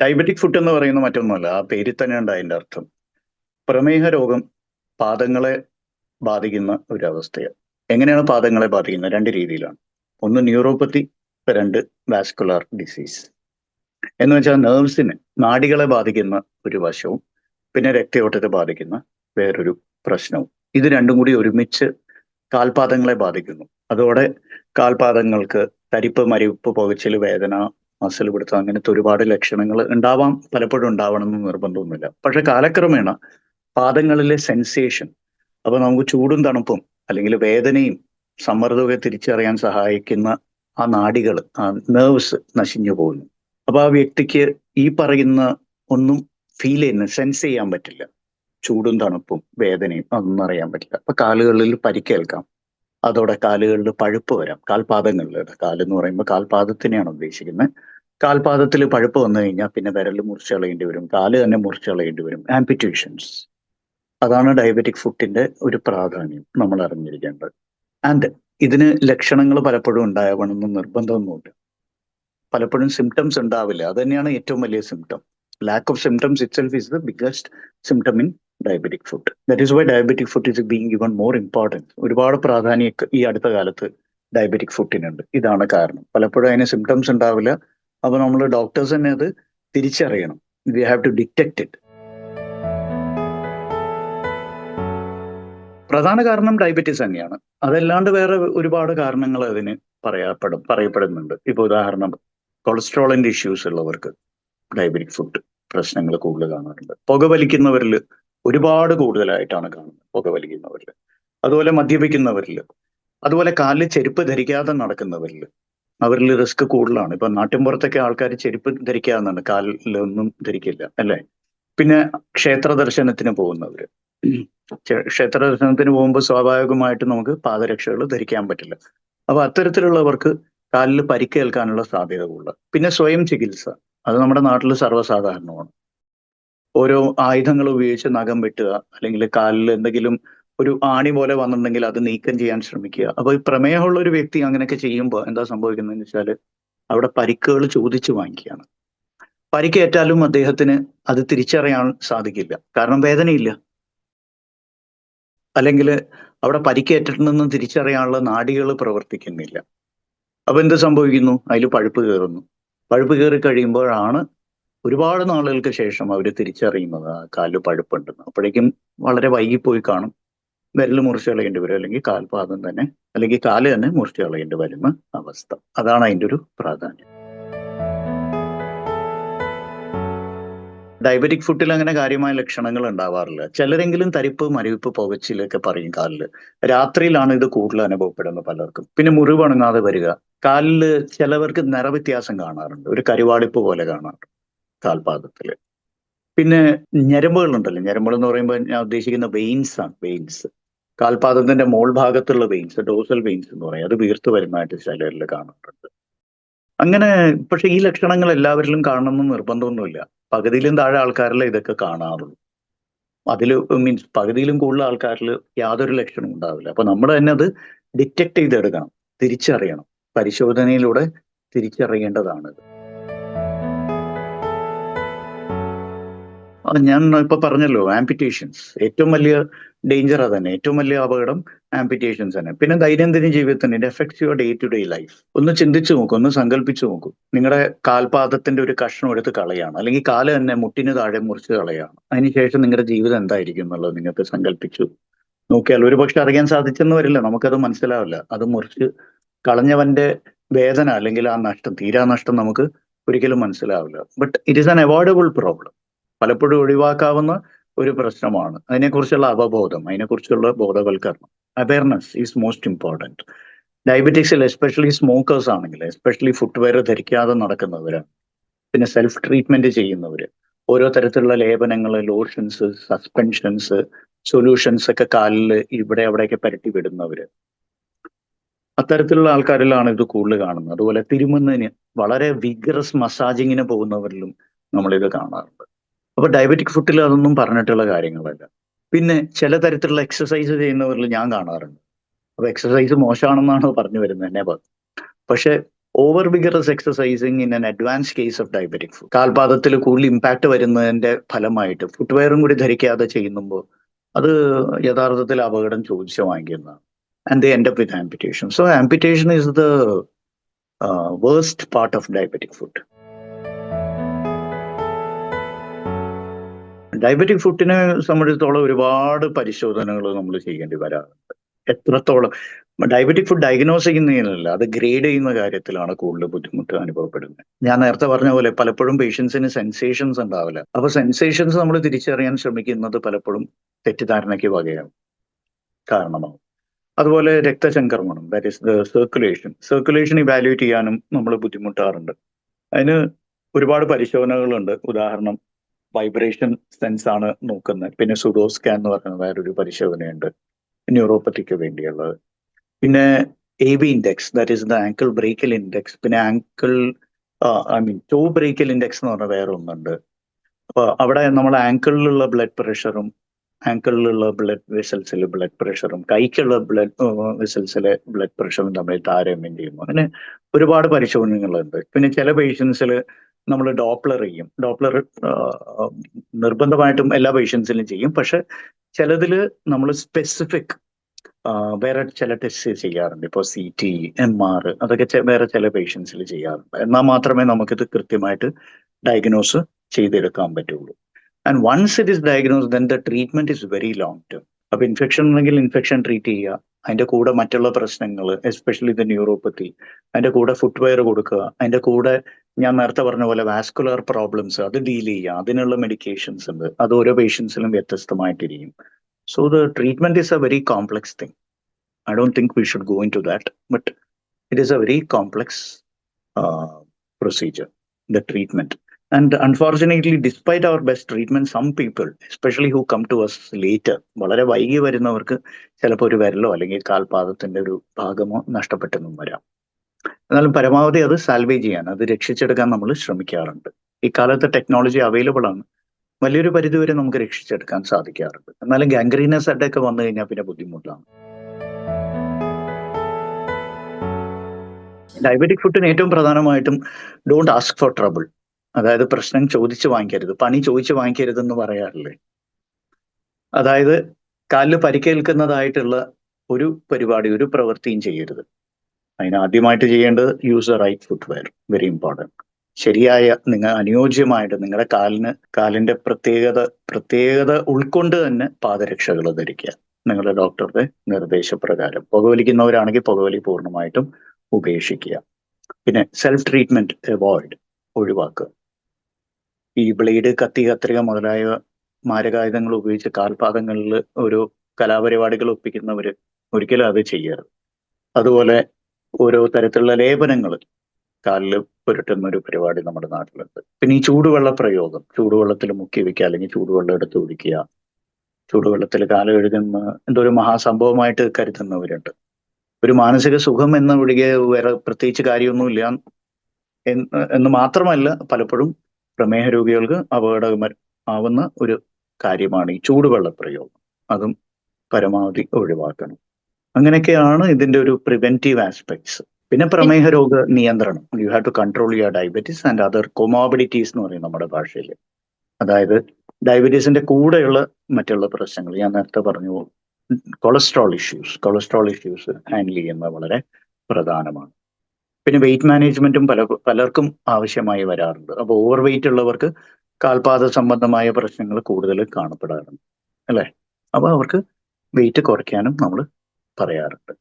Diabetic food എന്ന് പറയുന്ന മറ്റൊന്നുമല്ല. ആ പേരിൽ തന്നെയുണ്ട് അതിന്റെ അർത്ഥം. പ്രമേഹ രോഗം പാദങ്ങളെ ബാധിക്കുന്ന ഒരു അവസ്ഥയാണ് എങ്ങനെയാണ് പാദങ്ങളെ ബാധിക്കുന്നത്? രണ്ട് രീതിയിലാണ്. ഒന്ന് ന്യൂറോപ്പത്തി രണ്ട് വാസ്കുലാർ ഡിസീസ്. എന്ന് വെച്ചാൽ നെർവ്സിന് നാടികളെ ബാധിക്കുന്ന ഒരു വശവും പിന്നെ രക്തയോട്ടത്തെ ബാധിക്കുന്ന വേറൊരു പ്രശ്നവും. ഇത് രണ്ടും കൂടി ഒരുമിച്ച് കാൽപാദങ്ങളെ ബാധിക്കുന്നു. അതോടെ കാൽപാദങ്ങൾക്ക് തരിപ്പ് മരിപ്പ് പുകച്ചിൽ വേദന മസിൽ പിടുത്തം അങ്ങനത്തെ ഒരുപാട് ലക്ഷണങ്ങൾ ഉണ്ടാവാം പലപ്പോഴും ഉണ്ടാവണം എന്ന് നിർബന്ധമൊന്നുമില്ല. പക്ഷെ കാലക്രമേണ പാദങ്ങളിലെ സെൻസേഷൻ അപ്പൊ നമുക്ക് ചൂടും തണുപ്പും അല്ലെങ്കിൽ വേദനയും സമ്മർദ്ദമൊക്കെ തിരിച്ചറിയാൻ സഹായിക്കുന്ന ആ നാടികൾ ആ നേർവ്സ് നശിഞ്ഞു പോകുന്നു. അപ്പൊ ആ വ്യക്തിക്ക് ഈ പറയുന്ന ഒന്നും ഫീൽ ചെയ്യുന്ന സെൻസ് ചെയ്യാൻ പറ്റില്ല. ചൂടും തണുപ്പും വേദനയും അതൊന്നും അറിയാൻ പറ്റില്ല. അപ്പൊ കാലുകളിൽ പരിക്കേൽക്കാം. അതോടെ കാലുകളിൽ പഴുപ്പ് വരാം. കാൽപാദങ്ങളിൽ കാലെന്ന് പറയുമ്പോൾ കാൽപാദത്തിനെയാണ് ഉദ്ദേശിക്കുന്നത് കാൽപാദത്തിൽ പഴുപ്പ് വന്നു കഴിഞ്ഞാൽ പിന്നെ വിരൽ മുറിച്ച് കളയേണ്ടി വരും. കാൽ തന്നെ മുറിച്ച് കളയേണ്ടി വരും. ആംപിറ്റേഷൻസ് അതാണ് ഡയബറ്റിക് ഫുഡിന്റെ ഒരു പ്രാധാന്യം നമ്മൾ അറിഞ്ഞിരിക്കേണ്ടത്. ആൻഡ് ഇതിന് ലക്ഷണങ്ങൾ പലപ്പോഴും ഉണ്ടാവണമെന്ന് നിർബന്ധമൊന്നുമില്ല. പലപ്പോഴും സിംറ്റംസ് ഉണ്ടാവില്ല. അത് തന്നെയാണ് ഏറ്റവും വലിയ symptom lack of symptoms itself is the biggest symptom in diabetic food that is why diabetic food is being given more importance ഒരുപാട് പ്രാധാന്യം ഈ അടുത്ത കാലത്ത് ഡയബറ്റിക് ഫുഡിനുണ്ട് ഇതാണ് കാരണം. പലപ്പോഴും അതിന് സിംറ്റംസ് ഉണ്ടാവില്ല. അപ്പൊ നമ്മൾ ഡോക്ടേഴ്സ് തന്നെ അത് തിരിച്ചറിയണം. We have to detect it പ്രധാന കാരണം ഡയബറ്റീസ് തന്നെയാണ്. അതല്ലാണ്ട് വേറെ ഒരുപാട് കാരണങ്ങൾ അതിന് പറയപ്പെടും പറയപ്പെടുന്നുണ്ട്. ഇപ്പൊ ഉദാഹരണം കൊളസ്ട്രോളിന്റെ ഇഷ്യൂസ് ഉള്ളവർക്ക് ഡയബറ്റിക് ഫുഡ് പ്രശ്നങ്ങൾ കൂടുതൽ കാണാറുണ്ട്. പുകവലിക്കുന്നവരിൽ ഒരുപാട് കൂടുതലായിട്ടാണ് കാണുന്നത് പുകവലിക്കുന്നവരിൽ അതുപോലെ മദ്യപിക്കുന്നവരിൽ അതുപോലെ കാലിൽ ചെരുപ്പ് ധരിക്കാതെ നടക്കുന്നവരിൽ അവരിൽ റിസ്ക് കൂടുതലാണ്. ഇപ്പൊ നാട്ടിൻപുറത്തൊക്കെ ആൾക്കാർ ചെരുപ്പ് ധരിക്കാതെന്നാണ് കാലിലൊന്നും ധരിക്കില്ല അല്ലേ? പിന്നെ ക്ഷേത്ര ദർശനത്തിന് പോകുന്നവര്. ക്ഷേത്ര ദർശനത്തിന് പോകുമ്പോൾ സ്വാഭാവികമായിട്ട് നമുക്ക് പാദരക്ഷകൾ ധരിക്കാൻ പറ്റില്ല. അപ്പൊ അത്തരത്തിലുള്ളവർക്ക് കാലിൽ പരിക്കേൽക്കാനുള്ള സാധ്യത കൂടുതൽ പിന്നെ സ്വയം ചികിത്സ. അത് നമ്മുടെ നാട്ടിൽ സർവസാധാരണമാണ്. ഓരോ ആയുധങ്ങൾ ഉപയോഗിച്ച് നഖം വെട്ടുക അല്ലെങ്കിൽ കാലിൽ എന്തെങ്കിലും ഒരു ആണി പോലെ വന്നിട്ടുണ്ടെങ്കിൽ അത് നീക്കം ചെയ്യാൻ ശ്രമിക്കുക. അപ്പൊ ഈ പ്രമേയമുള്ള ഒരു വ്യക്തി അങ്ങനെയൊക്കെ ചെയ്യുമ്പോൾ എന്താ സംഭവിക്കുന്നതെന്ന് വെച്ചാൽ അവിടെ പരിക്കുകൾ ചോദിച്ചു വാങ്ങിക്കുകയാണ്. പരിക്കേറ്റാലും അദ്ദേഹത്തിന് അത് തിരിച്ചറിയാൻ സാധിക്കില്ല. കാരണം വേദനയില്ല. അല്ലെങ്കിൽ അവിടെ പരിക്കേറ്റിട്ടുണ്ടെന്ന് തിരിച്ചറിയാനുള്ള നാടികൾ പ്രവർത്തിക്കുന്നില്ല. അപ്പൊ എന്ത് സംഭവിക്കുന്നു? അതിൽ പഴുപ്പ് കയറുന്നു. പഴുപ്പ് കയറി കഴിയുമ്പോഴാണ് ഒരുപാട് നാളുകൾക്ക് ശേഷം അവർ തിരിച്ചറിയുന്നത് ആ കാലിൽ പഴുപ്പുണ്ടെന്ന്. അപ്പോഴേക്കും വളരെ വൈകിപ്പോയി കാണും. വിരൽ മുറിച്ച് കളയേണ്ടി വരും അല്ലെങ്കിൽ കാൽപാദം തന്നെ അല്ലെങ്കിൽ കാൽ തന്നെ മുറിച്ച് കളയേണ്ടി വരുന്ന അവസ്ഥ. അതാണ് അതിന്റെ ഒരു പ്രാധാന്യം. ഡയബറ്റിക് ഫുഡിൽ അങ്ങനെ കാര്യമായ ലക്ഷണങ്ങൾ ഉണ്ടാവാറില്ല. ചിലരെങ്കിലും തരിപ്പ് മരവിപ്പ് പുകച്ചിലൊക്കെ പറയും കാലിൽ രാത്രിയിലാണ് ഇത് കൂടുതൽ അനുഭവപ്പെടുന്നത് പലർക്കും. പിന്നെ മുറിവണങ്ങാതെ വരിക. കാലിൽ ചിലവർക്ക് നിറവ്യത്യാസം കാണാറുണ്ട്. ഒരു കരുവാടിപ്പ് പോലെ കാണാറുണ്ട്. കാൽപാദത്തിൽ. പിന്നെ ഞരമ്പുകൾ ഉണ്ടല്ലോ ഞരമ്പുകൾ എന്ന് പറയുമ്പോൾ ഞാൻ ഉദ്ദേശിക്കുന്ന വെയിൻസ് ആണ്. വെയിൻസ് കാൽപാദത്തിന്റെ മോൾ ഭാഗത്തുള്ള വെയിൻസ് ഡോസൽ വെയിൻസ് എന്ന് പറയും. അത് വീർത്തു വരുന്നതായിട്ട് ചിലരിൽ കാണുന്നുണ്ട്. അങ്ങനെ പക്ഷെ ഈ ലക്ഷണങ്ങൾ എല്ലാവരിലും കാണണമെന്ന് നിർബന്ധമൊന്നുമില്ല. പകുതിയിലും താഴെ ആൾക്കാരിലെ ഇതൊക്കെ കാണാറുള്ളൂ. അതിൽ മീൻസ് പകുതിയിലും കൂടുതൽ ആൾക്കാരിൽ യാതൊരു ലക്ഷണവും ഉണ്ടാവില്ല. അപ്പൊ നമ്മൾ തന്നെ അത് ഡിറ്റക്ട് ചെയ്തെടുക്കണം. തിരിച്ചറിയണം. പരിശോധനയിലൂടെ തിരിച്ചറിയേണ്ടതാണിത്. ഞാൻ ഇപ്പൊ പറഞ്ഞല്ലോ ആംപിറ്റേഷൻസ് ഏറ്റവും വലിയ ഡേഞ്ചർ അതന്നെ. ഏറ്റവും വലിയ അപകടം ആംപിറ്റേഷൻസ് തന്നെ. പിന്നെ ദൈനംദിന ജീവിതത്തിന് it affects your day to day life ഒന്ന് ചിന്തിച്ചു നോക്കും ഒന്ന് സങ്കല്പിച്ചു നോക്കും. നിങ്ങളുടെ കാൽപാദത്തിന്റെ ഒരു കഷ്ണം എടുത്ത് കളയാണ്. അല്ലെങ്കിൽ കാൽ തന്നെ മുട്ടിന് താഴെ മുറിച്ച് കളയാണ്. അതിനുശേഷം നിങ്ങളുടെ ജീവിതം എന്തായിരിക്കും എന്നുള്ളത് നിങ്ങൾക്ക് സങ്കല്പിച്ചു നോക്കിയാൽ. ഒരു പക്ഷെ അറിയാൻ സാധിച്ചെന്ന് വരില്ല നമുക്കത് മനസ്സിലാവില്ല. അത് മുറിച്ച് കളഞ്ഞവന്റെ വേദന അല്ലെങ്കിൽ ആ നഷ്ടം തീരാ നഷ്ടം നമുക്ക് ഒരിക്കലും മനസ്സിലാവില്ല. But it is an avoidable problem പലപ്പോഴും ഒഴിവാക്കാവുന്ന ഒരു പ്രശ്നമാണ്. അതിനെക്കുറിച്ചുള്ള അവബോധം അതിനെക്കുറിച്ചുള്ള ബോധവൽക്കരണം. അവയർനെസ് ഈസ് മോസ്റ്റ് ഇമ്പോർട്ടന്റ് ഡയബറ്റിക്സിൽ എസ്പെഷ്യലി സ്മോക്കേഴ്സ് ആണെങ്കിൽ എസ്പെഷ്യലി ഫുട്വെയർ ധരിക്കാതെ നടക്കുന്നവരാണ് പിന്നെ സെൽഫ് ട്രീറ്റ്മെന്റ് ചെയ്യുന്നവർ ഓരോ തരത്തിലുള്ള ലേപനങ്ങൾ ലോഷൻസ് സസ്പെൻഷൻസ് സൊല്യൂഷൻസ് ഒക്കെ കാലിൽ ഇവിടെ അവിടെയൊക്കെ പരട്ടി വിടുന്നവർ അത്തരത്തിലുള്ള ആൾക്കാരിലാണ് ഇത് കൂടുതൽ കാണുന്നത്. അതുപോലെ തിരുമുന്നതിന് വളരെ വിഗ്രസ് മസാജിങ്ങിന് പോകുന്നവരിലും നമ്മളിത് കാണാറുണ്ട്. അപ്പൊ ഡയബറ്റിക് ഫുഡിൽ അതൊന്നും പറഞ്ഞിട്ടുള്ള കാര്യങ്ങളല്ല. പിന്നെ ചില തരത്തിലുള്ള എക്സസൈസ് ചെയ്യുന്നവരിൽ ഞാൻ കാണാറുണ്ട്. അപ്പൊ എക്സസൈസ് മോശമാണെന്നാണ് പറഞ്ഞു വരുന്നത് എന്നെ പക്ഷെ over vigorous exercising in an advance case of diabetic foot കാൽപാദത്തിൽ കൂടുതൽ ഇമ്പാക്ട് വരുന്നതിന്റെ ഫലമായിട്ട് ഫുട്വെയറും കൂടി ധരിക്കാതെ ചെയ്യുമ്പോൾ അത് യഥാർത്ഥത്തിൽ അപകടം ചോദിച്ചു വാങ്ങിക്കുന്നതാണ്. And the end up with amputation so amputation is the worst part of diabetic foot diabetic ഫുഡിനെ സംബന്ധിച്ചിടത്തോളം ഒരുപാട് പരിശോധനകൾ നമ്മൾ ചെയ്യേണ്ടി വരാറുണ്ട്. എത്രത്തോളം ഡയബറ്റിക് ഫുഡ് ഡയഗ്നോസ് ചെയ്യുന്നതിനല്ല അത് ഗ്രേഡ് ചെയ്യുന്ന കാര്യത്തിലാണ് കൂടുതൽ ബുദ്ധിമുട്ട് അനുഭവപ്പെടുന്നത്. ഞാൻ നേരത്തെ പറഞ്ഞ പോലെ പലപ്പോഴും പേഷ്യൻസിന് സെൻസേഷൻസ് ഉണ്ടാവില്ല. അപ്പൊ സെൻസേഷൻസ് നമ്മൾ തിരിച്ചറിയാൻ ശ്രമിക്കുന്നത് പലപ്പോഴും തെറ്റിദ്ധാരണയ്ക്ക് വകയാവും. കാരണമാവും. അതുപോലെ രക്തചംക്രമണം that is the circulation circulation evaluate ചെയ്യാനും നമ്മൾ ബുദ്ധിമുട്ടാറുണ്ട്. അതിന് ഒരുപാട് പരിശോധനകളുണ്ട്. ഉദാഹരണം വൈബ്രേഷൻ സെൻസ് ആണ് നോക്കുന്നത്. പിന്നെ സുഡോ സ്കാൻ എന്ന് പറയുന്ന വേറൊരു പരിശോധനയുണ്ട്. ന്യൂറോപ്പത്തിക്ക് വേണ്ടിയുള്ളത്. പിന്നെ A B index that is the ankle brachial index പിന്നെ ankle I mean toe brachial index എന്ന് പറഞ്ഞ വേറെ ഒന്നുണ്ട്. അപ്പൊ അവിടെ നമ്മൾ ആങ്കിളിലുള്ള ബ്ലഡ് പ്രഷറും ആങ്കിളിലുള്ള ബ്ലഡ് വെസൽസിലെ ബ്ലഡ് പ്രഷറും കൈക്കുള്ള ബ്ലഡ് വെസൽസിലെ ബ്ലഡ് പ്രഷറും തമ്മിൽ താരതമ്യം ചെയ്യുന്നു. അങ്ങനെ ഒരുപാട് പരിശോധനകളുണ്ട്. പിന്നെ ചില പേഷ്യൻസിൽ നമ്മൾ ഡോപ്ലർ ചെയ്യും. ഡോപ്ലർ നിർബന്ധമായിട്ടും എല്ലാ പേഷ്യൻസിലും ചെയ്യും. പക്ഷെ ചിലതിൽ നമ്മൾ സ്പെസിഫിക് വേറെ ചില ടെസ്റ്റ് ചെയ്യാറുണ്ട്. ഇപ്പോൾ സി ടി എം ആർ അതൊക്കെ വേറെ ചില പേഷ്യൻസിൽ ചെയ്യാറുണ്ട്. എന്നാൽ മാത്രമേ നമുക്കിത് കൃത്യമായിട്ട് ഡയഗ്നോസ് ചെയ്തെടുക്കാൻ പറ്റുള്ളൂ. And once it is diagnose then the treatment is very long term അപ്പൊ ഇൻഫെക്ഷൻ ഉണ്ടെങ്കിൽ ഇൻഫെക്ഷൻ ട്രീറ്റ് ചെയ്യുക. അതിന്റെ കൂടെ മറ്റുള്ള പ്രശ്നങ്ങൾ എസ്പെഷ്യലി ഇത് ന്യൂറോപ്പത്തി അതിന്റെ കൂടെ ഫുട്വെയർ കൊടുക്കുക അതിന്റെ കൂടെ ഞാൻ നേരത്തെ പറഞ്ഞ പോലെ വാസ്കുലർ പ്രോബ്ലംസ് അത് ഡീൽ ചെയ്യുക അതിനുള്ള മെഡിക്കേഷൻസ് ഉണ്ട് അത് ഓരോ പേഷ്യൻസിലും വ്യത്യസ്തമായിട്ടിരിക്കും. So the treatment is a very complex thing I don't think we should go to that but it is a very complex procedure the treatment and unfortunately despite our best treatment some people especially who come to us later വളരെ വൈകി വരുന്നവർക്ക് ചിലപ്പോൾ ഒരു വിരലോ അല്ലെങ്കിൽ കാൽപാദത്തിന്റെ ഒരു ഭാഗമോ നഷ്ടപ്പെട്ടെന്നും വരാം. എന്നാലും പരമാവധി അത് സാൽവേജ് ചെയ്യാൻ അത് രക്ഷിച്ചെടുക്കാൻ നമ്മൾ ശ്രമിക്കാറുണ്ട്. ഇക്കാലത്ത് ടെക്നോളജി അവൈലബിൾ ആണ്. വലിയൊരു പരിധിവരെ നമുക്ക് രക്ഷിച്ചെടുക്കാൻ സാധിക്കാറുണ്ട്. എന്നാലും ഗാംഗ്രീനസ് അഡൊക്കെ വന്നു കഴിഞ്ഞാൽ പിന്നെ ബുദ്ധിമുട്ടാണ്. ഡയബറ്റിക് ഫുഡിന് ഏറ്റവും പ്രധാനമായിട്ടും ഡോണ്ട് ആസ്ക് ഫോർ ട്രബിൾ അതായത് പ്രശ്നം ചോദിച്ചു വാങ്ങിക്കരുത്. പണി ചോദിച്ചു വാങ്ങിക്കരുത് എന്ന് പറയാറില്ലേ? അതായത് കാലിൽ പരിക്കേൽക്കുന്നതായിട്ടുള്ള ഒരു പരിപാടി ഒരു പ്രവൃത്തിയും ചെയ്യരുത്. അതിന് ആദ്യമായിട്ട് ചെയ്യേണ്ടത് use a right footwear very important ശരിയായ നിങ്ങൾ അനുയോജ്യമായിട്ട് നിങ്ങളുടെ കാലിന് കാലിന്റെ പ്രത്യേകത പ്രത്യേകത ഉൾക്കൊണ്ട് തന്നെ പാദരക്ഷകൾ ധരിക്കുക. നിങ്ങളുടെ ഡോക്ടറുടെ നിർദ്ദേശപ്രകാരം. പുകവലിക്കുന്നവരാണെങ്കിൽ പുകവലി പൂർണമായിട്ടും ഉപേക്ഷിക്കുക. പിന്നെ സെൽഫ് ട്രീറ്റ്മെന്റ് അവോയ്ഡ് ഒഴിവാക്കുക. ഈ ബ്ലേഡ് കത്തി കത്രിക മുതലായ മാരകായുധങ്ങൾ ഉപയോഗിച്ച് കാൽപാദങ്ങളിൽ ഒരു കലാപരിപാടികൾ ഒപ്പിക്കുന്നവര് ഒരിക്കലും അത് ചെയ്യരുത്. അതുപോലെ ഓരോ തരത്തിലുള്ള ലേപനങ്ങൾ കാലിൽ പുരട്ടുന്ന ഒരു പരിപാടി നമ്മുടെ നാട്ടിലുണ്ട്. പിന്നെ ഈ ചൂടുവെള്ള പ്രയോഗം ചൂടുവെള്ളത്തിൽ മുക്കി വെക്കുക അല്ലെങ്കിൽ ചൂടുവെള്ളം എടുത്ത് കുടിക്കുക ചൂടുവെള്ളത്തിൽ കാലം എഴുതുന്ന എന്തോ ഒരു മഹാസംഭവമായിട്ട് കരുതുന്നവരുണ്ട്. ഒരു മാനസിക സുഖം എന്ന ഒഴികെ വേറെ പ്രത്യേകിച്ച് കാര്യമൊന്നുമില്ല എന്ന് മാത്രമല്ല പലപ്പോഴും പ്രമേഹ രോഗികൾക്ക് അപകടകര ആവുന്ന ഒരു കാര്യമാണ് ഈ ചൂടുവെള്ള പ്രയോഗം അതും പരമാവധി ഒഴിവാക്കണം. അങ്ങനെയൊക്കെയാണ് ഇതിന്റെ ഒരു പ്രിവെന്റീവ് ആസ്പെക്ട്സ് പിന്നെ പ്രമേഹ രോഗ നിയന്ത്രണം. You have to control your diabetes and other comorbidities എന്ന് പറയും നമ്മുടെ ഭാഷയിൽ അതായത് ഡയബറ്റീസിന്റെ കൂടെയുള്ള മറ്റുള്ള പ്രശ്നങ്ങൾ. ഞാൻ നേരത്തെ പറഞ്ഞു cholesterol issues cholesterol issues handle ചെയ്യുന്നത് വളരെ പ്രധാനമാണ്. പിന്നെ വെയിറ്റ് മാനേജ്മെന്റും പല പലർക്കും ആവശ്യമായി വരാറുണ്ട്. അപ്പോൾ ഓവർ വെയിറ്റ് ഉള്ളവർക്ക് കാൽപാത സംബന്ധമായ പ്രശ്നങ്ങൾ കൂടുതൽ കാണപ്പെടാറുണ്ട്. അല്ലേ? അപ്പോൾ അവർക്ക് വെയിറ്റ് കുറയ്ക്കാനും നമ്മൾ പറയാറുണ്ട്.